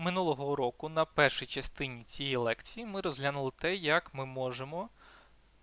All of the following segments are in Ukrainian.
Минулого року на першій частині цієї лекції ми розглянули те, як ми можемо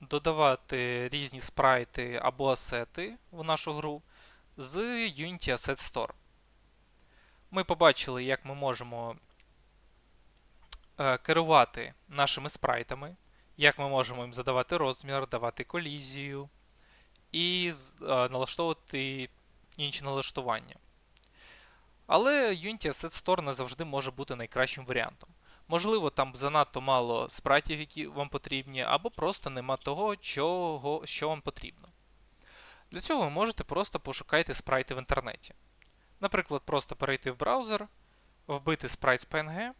додавати різні спрайти або асети в нашу гру з Unity Asset Store. Ми побачили, як ми можемо е, керувати нашими спрайтами, як ми можемо їм задавати розмір, давати колізію і е, налаштовувати інші налаштування. Але Unity Asset Store не завжди може бути найкращим варіантом. Можливо, там занадто мало спрайтів, які вам потрібні, або просто нема того, чого, що вам потрібно. Для цього ви можете просто пошукати спрайти в інтернеті. Наприклад, просто перейти в браузер, вбити спрайт з PNG,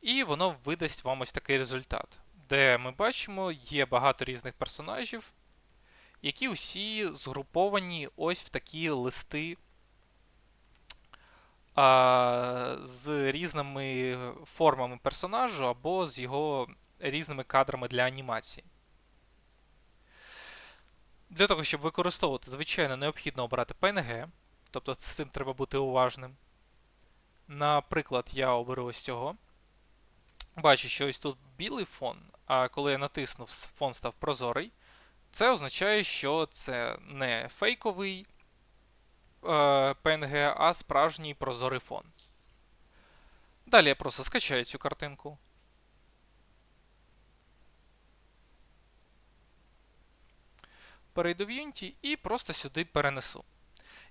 і воно видасть вам ось такий результат, де ми бачимо, є багато різних персонажів, які усі згруповані ось в такі листи з різними формами персонажу або з його різними кадрами для анімації. Для того, щоб використовувати, звичайно, необхідно обрати PNG, тобто з цим треба бути уважним. Наприклад, я оберу ось цього. Бачу, що ось тут білий фон, а коли я натиснув, фон став прозорий. Це означає, що це не фейковий PNG, а справжній прозорий фон. Далі я просто скачаю цю картинку. Перейду в Unity і просто сюди перенесу.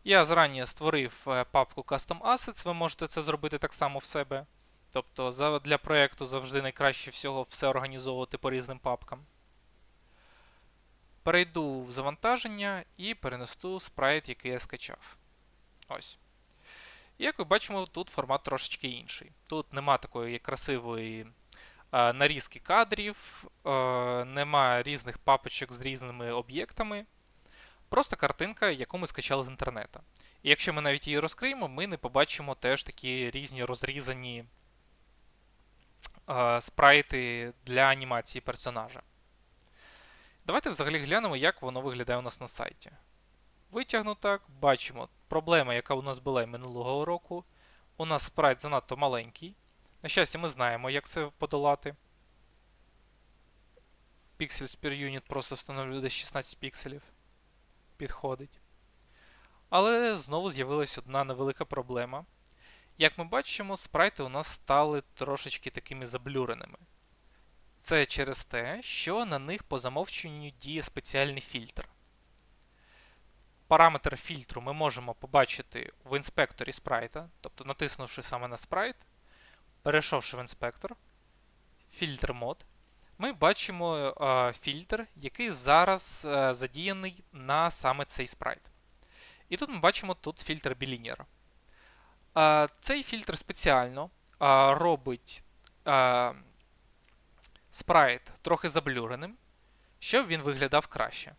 Я зарані створив е, папку Custom Assets, ви можете це зробити так само в себе. Тобто для проєкту завжди найкраще всього все організовувати по різним папкам. Перейду в завантаження і перенесу спрайт, який я скачав. Ось. Як ви бачимо, тут формат трошечки інший. Тут нема такої красивої е, нарізки кадрів, е, нема різних папочок з різними об'єктами. Просто картинка, яку ми скачали з інтернету. І якщо ми навіть її розкриємо, ми не побачимо теж такі різні розрізані е, спрайти для анімації персонажа. Давайте взагалі глянемо, як воно виглядає у нас на сайті. Витягну так, бачимо проблема, яка у нас була і минулого року. У нас спрайт занадто маленький. На щастя, ми знаємо, як це подолати. Pixels per unit просто встановлює десь 16 пікселів. Підходить. Але знову з'явилась одна невелика проблема. Як ми бачимо, спрайти у нас стали трошечки такими заблюреними. Це через те, що на них по замовченню діє спеціальний фільтр. Параметр фільтру ми можемо побачити в інспекторі спрайта, тобто натиснувши саме на спрайт, перейшовши в інспектор, фільтр мод, ми бачимо е, фільтр, який зараз е, задіяний на саме цей спрайт. І тут ми бачимо тут фільтр Bilinear. Е, цей фільтр спеціально робить спрайт трохи заблюреним, щоб він виглядав краще.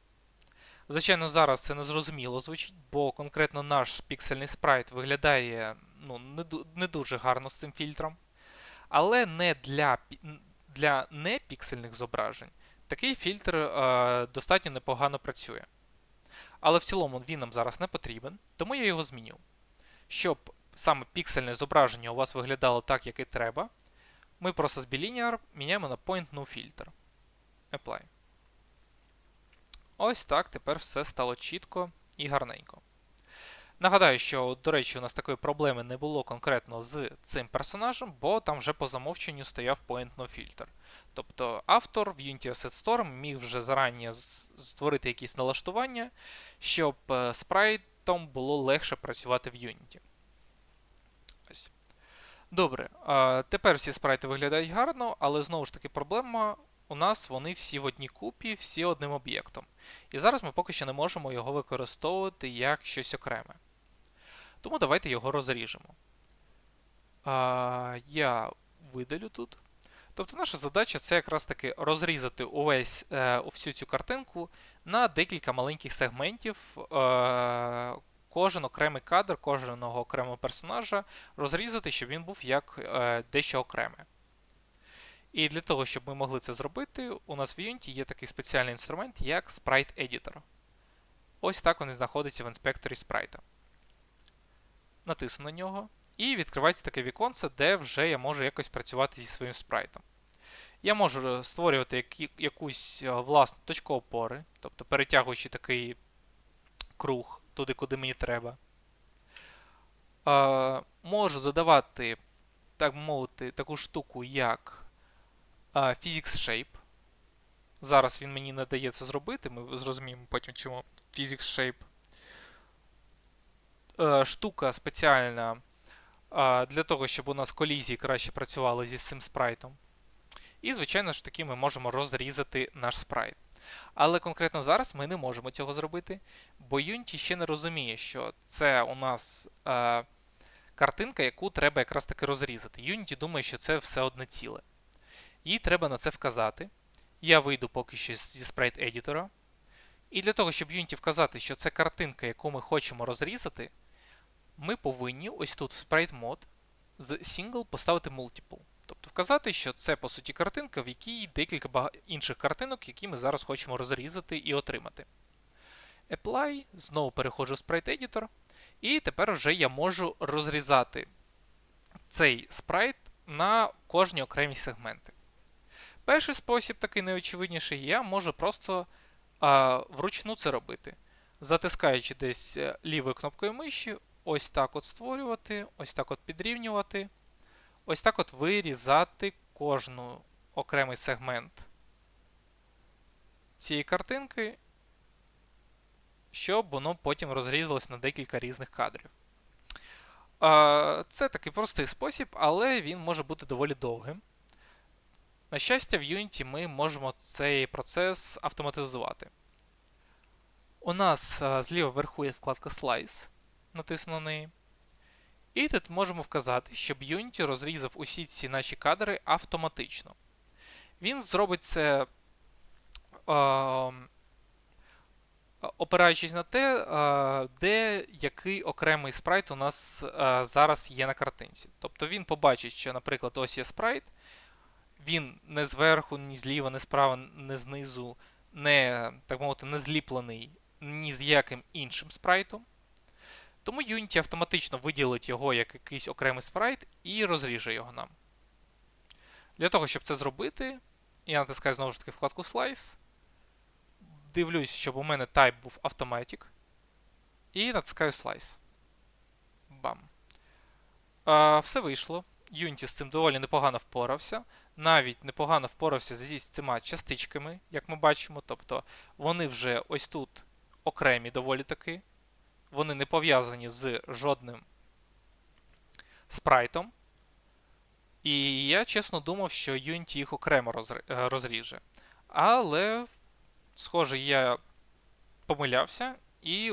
Звичайно, зараз це незрозуміло звучить, бо конкретно наш піксельний спрайт виглядає ну, не, дуже гарно з цим фільтром. Але не для, для непіксельних зображень такий фільтр е, достатньо непогано працює. Але в цілому він нам зараз не потрібен, тому я його зміню. Щоб саме піксельне зображення у вас виглядало так, як і треба, ми просто з Bilinear міняємо на Point No Filter. Apply. Ось так, тепер все стало чітко і гарненько. Нагадаю, що, до речі, у нас такої проблеми не було конкретно з цим персонажем, бо там вже по замовченню стояв No Filter. Тобто автор в Unity Asset Store міг вже зарані створити якісь налаштування, щоб е, спрайтом було легше працювати в Unity. Ось. Добре, тепер всі спрайти виглядають гарно, але знову ж таки проблема. У нас вони всі в одній купі, всі одним об'єктом. І зараз ми поки що не можемо його використовувати як щось окреме. Тому давайте його розріжемо. А, я видалю тут. Тобто наша задача це якраз таки розрізати увесь, е, всю цю картинку на декілька маленьких сегментів. Е, кожен окремий кадр, кожного окремого персонажа розрізати, щоб він був як е, дещо окреме. І для того, щоб ми могли це зробити, у нас в Unity є такий спеціальний інструмент, як Sprite Editor. Ось так він знаходиться в інспекторі спрайта. Натисну на нього. і відкривається таке віконце, де вже я можу якось працювати зі своїм спрайтом. Я можу створювати якусь е, власну точку опори, тобто перетягуючи такий круг туди, куди мені треба. Е, можу задавати, так мовити, таку штуку, як Physics Shape. Зараз він мені не дає це зробити, ми зрозуміємо потім, чому Physics Shape. Е, штука спеціальна для того, щоб у нас колізії краще працювали зі цим спрайтом. І, звичайно ж таки, ми можемо розрізати наш спрайт. Але конкретно зараз ми не можемо цього зробити, бо Unity ще не розуміє, що це у нас е, картинка, яку треба якраз таки розрізати. Unity думає, що це все одне ціле. Їй треба на це вказати. Я вийду поки що зі спрайт едітора. І для того, щоб Unity вказати, що це картинка, яку ми хочемо розрізати, ми повинні ось тут в Sprite Mode з Single поставити Multiple. Тобто вказати, що це по суті картинка, в якій декілька інших картинок, які ми зараз хочемо розрізати і отримати. Apply, знову переходжу в Sprite Editor, і тепер вже я можу розрізати цей спрайт на кожні окремі сегменти. Перший спосіб, такий найочевидніший, я можу просто а, вручну це робити. Затискаючи десь е, лівою кнопкою миші, ось так от створювати, ось так от підрівнювати, ось так от вирізати кожну окремий сегмент цієї картинки, щоб воно потім розрізалось на декілька різних кадрів. Це такий простий спосіб, але він може бути доволі довгим. На щастя, в Unity ми можемо цей процес автоматизувати. У нас зліва вверху є вкладка Slice натисну на неї. І тут можемо вказати, щоб Unity розрізав усі ці наші кадри автоматично. Він зробить це, е, опираючись на те, е, де який окремий спрайт у нас е, зараз є на картинці. Тобто він побачить, що, наприклад, ось є спрайт, він не зверху, ні зліва, ні справа, ні знизу, не так мовити, не зліплений ні з яким іншим спрайтом. Тому Unity автоматично виділить його як якийсь окремий спрайт і розріже його нам. Для того, щоб це зробити, я натискаю знову ж таки вкладку Slice. Дивлюсь, щоб у мене type був Automatic. І натискаю Slice. Бам. А, Все вийшло. Unity з цим доволі непогано впорався. Навіть непогано впорався зі цими частичками, як ми бачимо. Тобто вони вже ось тут окремі доволі таки вони не пов'язані з жодним спрайтом. І я чесно думав, що Unity їх окремо е, розріже. Але, схоже, я помилявся, і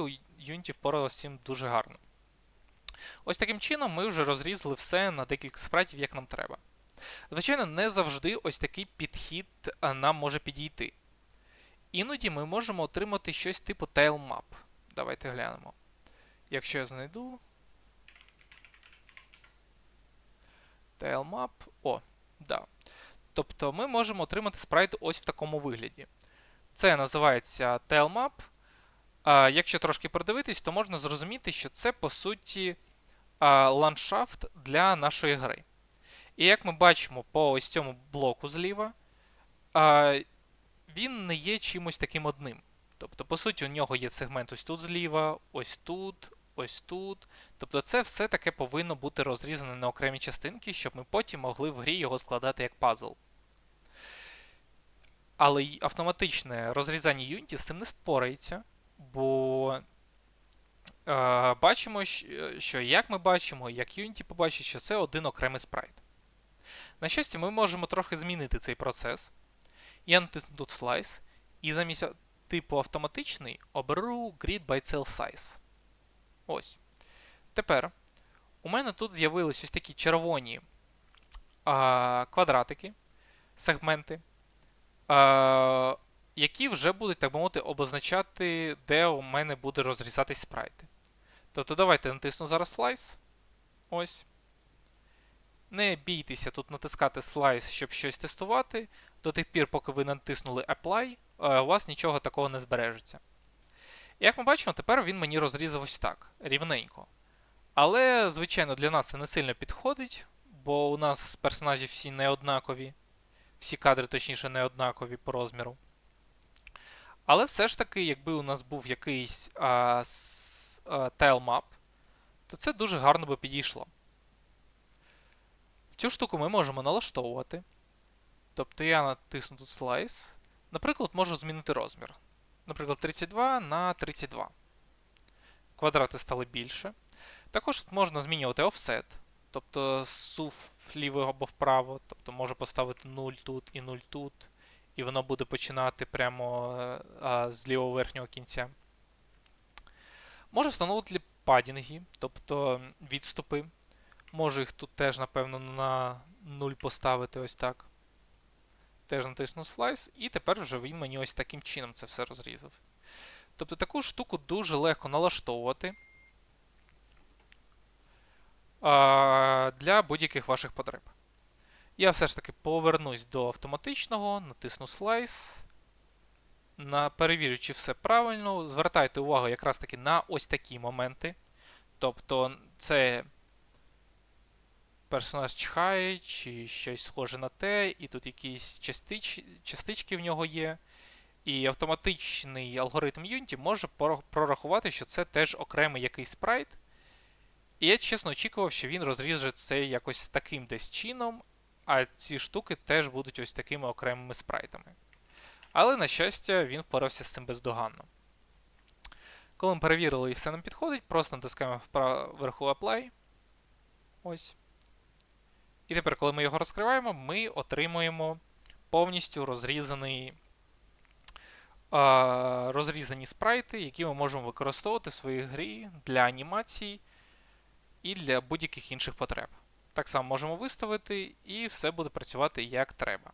Unity впоралася з цим дуже гарно. Ось таким чином ми вже розрізали все на декілька спрайтів, як нам треба. Звичайно, не завжди ось такий підхід е, нам може підійти. Іноді ми можемо отримати щось типу tailmap. Давайте глянемо. Якщо я знайду. Tailmap. О, да. Тобто ми можемо отримати спрайт ось в такому вигляді. Це називається tailmap. Якщо трошки продивитись, то можна зрозуміти, що це, по суті, ландшафт для нашої гри. І як ми бачимо по ось цьому блоку зліва, він не є чимось таким одним. Тобто, по суті, у нього є сегмент ось тут зліва, ось тут, ось тут. Тобто це все таке повинно бути розрізане на окремі частинки, щоб ми потім могли в грі його складати як пазл. Але автоматичне розрізання Unity з цим не спорається, бо бачимо, що як ми бачимо, як Unity побачить, що це один окремий спрайт. На щастя, ми можемо трохи змінити цей процес. Я натисну тут Slice, і замість типу автоматичний оберу Grid by Cell Size. Ось. Тепер у мене тут з'явились ось такі червоні а, квадратики, сегменти, а, які вже будуть, так би мовити, обозначати, де у мене буде розрізатись спрайти. Тобто, давайте натисну зараз слайс. Ось. Не бійтеся тут натискати слайс, щоб щось тестувати. До тих пір, поки ви натиснули Apply, у вас нічого такого не збережеться. Як ми бачимо, тепер він мені розрізав ось так, рівненько. Але, звичайно, для нас це не сильно підходить, бо у нас персонажі всі не однакові, всі кадри, точніше, не однакові по розміру. Але все ж таки, якби у нас був якийсь а, с, то це дуже гарно би підійшло. Цю штуку ми можемо налаштовувати. Тобто я натисну тут слайс. Наприклад, можу змінити розмір. Наприклад, 32 на 32. Квадрати стали більше. Також тут можна змінювати офсет, тобто сув вліво або вправо, тобто можу поставити 0 тут і 0 тут, і воно буде починати прямо е, а, з лівого верхнього кінця. Можу встановити падінги, тобто відступи. Можу їх тут теж, напевно, на 0 поставити ось так. Теж натисну Slice, і тепер вже він мені ось таким чином це все розрізав. Тобто таку штуку дуже легко налаштовувати для будь-яких ваших потреб. Я все ж таки повернусь до автоматичного, натисну Slice. На, перевірю, все правильно. Звертайте увагу якраз таки на ось такі моменти. Тобто, це персонаж чхає, чи щось схоже на те, і тут якісь частич, частички в нього є. І автоматичний алгоритм Unity може прорахувати, що це теж окремий якийсь спрайт. І я чесно очікував, що він розріже це якось таким десь чином, а ці штуки теж будуть ось такими окремими спрайтами. Але, на щастя, він впорався з цим бездоганно. Коли ми перевірили і все нам підходить, просто натискаємо вверху Apply. Ось. І тепер, коли ми його розкриваємо, ми отримуємо повністю розрізаний, е, розрізані спрайти, які ми можемо використовувати в своїй грі для анімації і для будь-яких інших потреб. Так само можемо виставити, і все буде працювати як треба.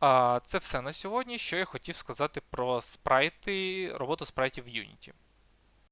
А, Це все на сьогодні, що я хотів сказати про спрайти, роботу спрайтів в Unity.